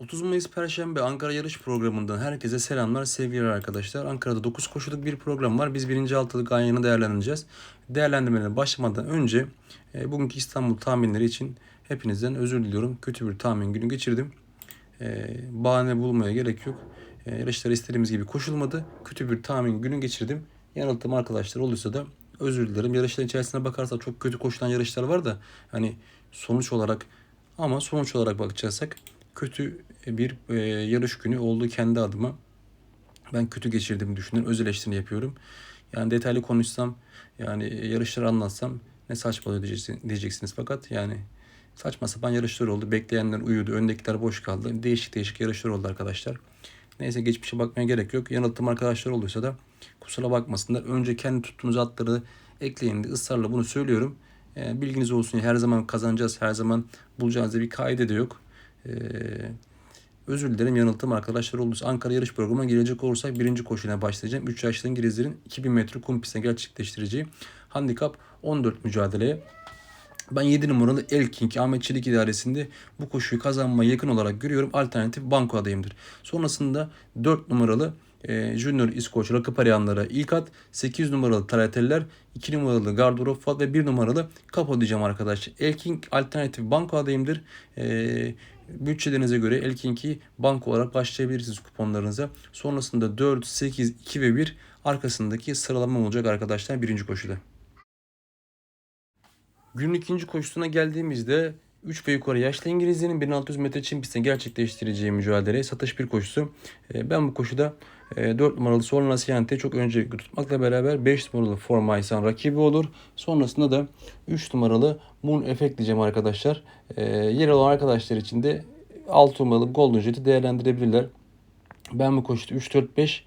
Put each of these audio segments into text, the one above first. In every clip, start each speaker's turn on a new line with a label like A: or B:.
A: 30 Mayıs Perşembe Ankara yarış programından herkese selamlar, sevgiler arkadaşlar. Ankara'da 9 koşuluk bir program var. Biz birinci altılık ayını değerlendireceğiz. Değerlendirmelere başlamadan önce e, bugünkü İstanbul tahminleri için hepinizden özür diliyorum. Kötü bir tahmin günü geçirdim. E, bahane bulmaya gerek yok. E, yarışlar istediğimiz gibi koşulmadı. Kötü bir tahmin günü geçirdim. Yanılttığım arkadaşlar olursa da özür dilerim. Yarışların içerisine bakarsak çok kötü koşulan yarışlar var da hani sonuç olarak ama sonuç olarak bakacaksak kötü bir e, yarış günü oldu kendi adıma. Ben kötü geçirdiğimi düşünüyorum. Öz eleştiri yapıyorum. Yani detaylı konuşsam yani yarışları anlatsam ne saçmalıyor diyeceksiniz. Fakat yani saçma sapan yarışlar oldu. Bekleyenler uyudu. Öndekiler boş kaldı. Değişik değişik yarışlar oldu arkadaşlar. Neyse geçmişe bakmaya gerek yok. Yanılttığım arkadaşlar olduysa da kusura bakmasınlar. Önce kendi tuttuğunuz atları ekleyin diye ısrarla bunu söylüyorum. E, bilginiz olsun. Her zaman kazanacağız. Her zaman bulacağız diye bir kaide de yok. E, özür dilerim yanılttım arkadaşlar olduysa. Ankara yarış programına gelecek olursak birinci koşuyla başlayacağım. 3 yaşlı İngilizlerin 2000 metre kum pistine gerçekleştireceği handikap 14 mücadeleye ben 7 numaralı Elking Ahmet Çelik idaresinde bu koşuyu kazanmaya yakın olarak görüyorum. Alternatif banko adayımdır. Sonrasında 4 numaralı e, Junior İskoç rakip arayanlara ilk at. 8 numaralı Tarateller, 2 numaralı Gardorofal ve 1 numaralı Kapo diyeceğim arkadaşlar. Elking alternatif banko adayımdır. E, bütçelerinize göre Elking'i banko olarak başlayabilirsiniz kuponlarınıza. Sonrasında 4, 8, 2 ve 1 arkasındaki sıralama olacak arkadaşlar birinci koşuda. Günün ikinci koşusuna geldiğimizde 3 ve yukarı yaşlı İngilizlerin 1600 metre çim pistine gerçekleştireceği mücadele satış bir koşusu. E, Ben bu koşuda 4 numaralı Sol Nasiante çok öncelikli tutmakla beraber 5 numaralı Formaysan rakibi olur. Sonrasında da 3 numaralı Moon Effect diyeceğim arkadaşlar. E, Yer olan arkadaşlar için de 6 numaralı Golden Jet'i değerlendirebilirler. Ben bu koşuda 3-4-5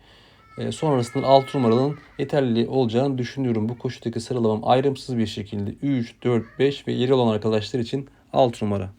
A: e, sonrasında 6 numaralının yeterli olacağını düşünüyorum. Bu koşudaki sıralamam ayrımsız bir şekilde 3, 4, 5 ve yeri olan arkadaşlar için 6 numara.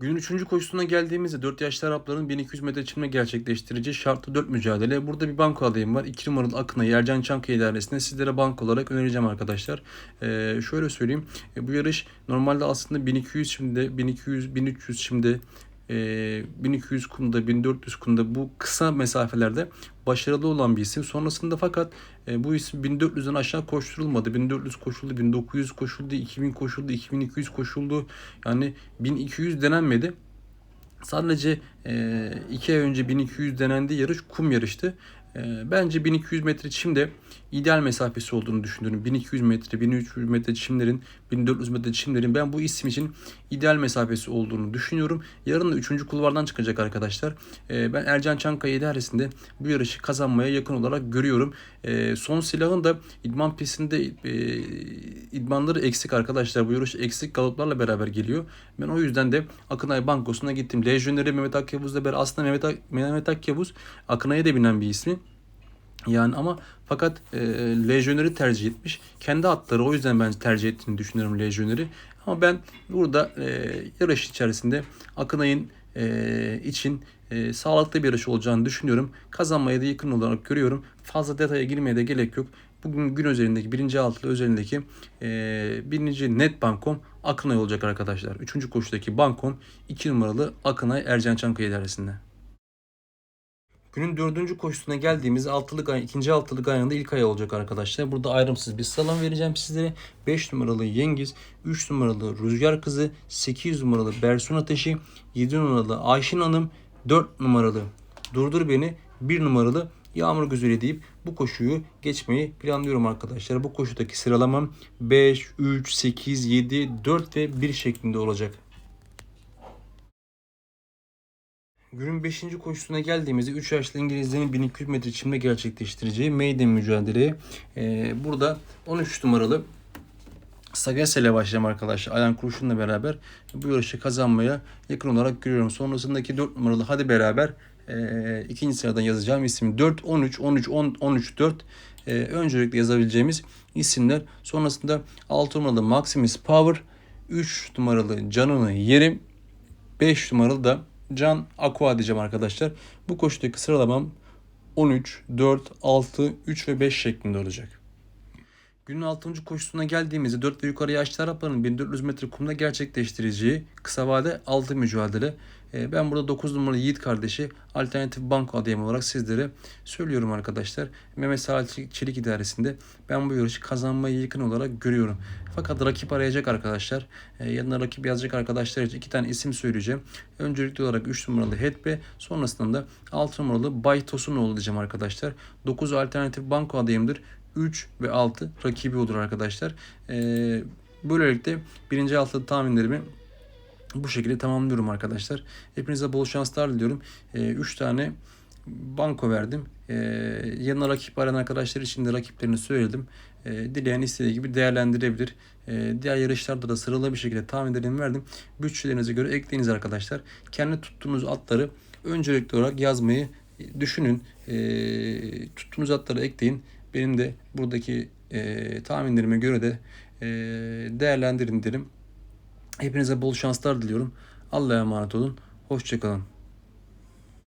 A: Günün 3. koşusuna geldiğimizde 4 yaşlı Arapların 1200 metre çimle gerçekleştireceği şartlı 4 mücadele. Burada bir banko adayım var. 2 numaralı Akın'a Yercan Çankaya idaresinde sizlere banko olarak önereceğim arkadaşlar. Ee, şöyle söyleyeyim. E, bu yarış normalde aslında 1200 şimdi 1200 1300 şimdi 1200 kumda 1400 kumda bu kısa mesafelerde başarılı olan bir isim. Sonrasında fakat e, bu isim 1400'den aşağı koşturulmadı. 1400 koşuldu, 1900 koşuldu, 2000 koşuldu, 2200 koşuldu. Yani 1200 denenmedi. Sadece e, iki ay önce 1200 denendi yarış kum yarıştı. E, bence 1200 metre çimde ideal mesafesi olduğunu düşünüyorum. 1200 metre, 1300 metre çimlerin, 1400 metre çimlerin ben bu isim için ideal mesafesi olduğunu düşünüyorum. Yarın da 3. kulvardan çıkacak arkadaşlar. E, ben Ercan Çankaya idaresinde bu yarışı kazanmaya yakın olarak görüyorum. E, son silahın da idman pistinde e, idmanları eksik arkadaşlar. Bu yarış eksik galoplarla beraber geliyor. Ben o yüzden de Akınay Bankosu'na gittim. Lejyoneri Mehmet Akyavuz'la beraber aslında Mehmet, Ak Mehmet Akyavuz Akınay'a da binen bir ismi. Yani ama fakat e, Legionnaire tercih etmiş. Kendi atları o yüzden ben tercih ettiğini düşünüyorum Legionnaire'i. Ama ben burada e, yarış içerisinde Akınay'ın e, için e, sağlıklı bir yarış olacağını düşünüyorum. Kazanmaya da yakın olarak görüyorum. Fazla detaya girmeye de gerek yok. Bugün gün özelindeki birinci altılı özelindeki e, birinci net bankom Akınay olacak arkadaşlar. Üçüncü koşudaki bankom 2 numaralı Akınay Ercan Çankaya idaresinde. Günün dördüncü koşusuna geldiğimiz altılık ay, ikinci altılık ayında ilk ay olacak arkadaşlar. Burada ayrımsız bir salam vereceğim sizlere. 5 numaralı Yengiz, 3 numaralı Rüzgar Kızı, 8 numaralı Bersun Ateşi, 7 numaralı Ayşin Hanım, 4 numaralı Durdur Beni, 1 numaralı Yağmur Güzeli deyip bu koşuyu geçmeyi planlıyorum arkadaşlar. Bu koşudaki sıralamam 5, 3, 8, 7, 4 ve 1 şeklinde olacak. Günün 5. koşusuna geldiğimizde 3 yaşlı İngilizlerin 1200 metre çimde gerçekleştireceği maiden mücadeleye e, burada 13 numaralı Sagesse ile başlayacağım arkadaşlar. Ayan Kurşun'la beraber bu yarışı kazanmaya yakın olarak görüyorum. Sonrasındaki 4 numaralı hadi beraber e, ikinci sıradan yazacağım isim 4, 13, 13, 10, 13, 4 e, öncelikle yazabileceğimiz isimler. Sonrasında 6 numaralı Maximus Power, 3 numaralı Canını Yerim, 5 numaralı da Can Aqua diyeceğim arkadaşlar. Bu koşudaki sıralamam 13, 4, 6, 3 ve 5 şeklinde olacak. Günün 6. koşusuna geldiğimizde 4 ve yukarı yaşlı Arapların 1400 metre kumda gerçekleştireceği kısa vade 6 mücadele. Ee, Ben burada 9 numaralı Yiğit kardeşi alternatif banko adayım olarak sizlere söylüyorum arkadaşlar. Mehmet Salih Çelik idaresinde ben bu yarışı kazanmaya yakın olarak görüyorum. Fakat rakip arayacak arkadaşlar. Ee, Yanına rakip yazacak arkadaşlar için iki tane isim söyleyeceğim. Öncelikli olarak 3 numaralı Hetbe sonrasında da 6 numaralı Bay Tosunoğlu diyeceğim arkadaşlar. 9 alternatif banko adayımdır. 3 ve 6 rakibi olur arkadaşlar. Ee, böylelikle birinci altılı tahminlerimi bu şekilde tamamlıyorum arkadaşlar. Hepinize bol şanslar diliyorum. 3 tane banko verdim. Ee, yanına rakip arayan arkadaşlar için de rakiplerini söyledim. Ee, dileyen istediği gibi değerlendirebilir. Ee, diğer yarışlarda da sıralı bir şekilde tahminlerimi verdim. Bütçelerinize göre ekleyiniz arkadaşlar. Kendi tuttuğunuz atları öncelikli olarak yazmayı düşünün. Ee, tuttuğunuz atları ekleyin. Benim de buradaki e, tahminlerime göre de e, değerlendirin derim. Hepinize bol şanslar diliyorum. Allah'a emanet olun. Hoşçakalın.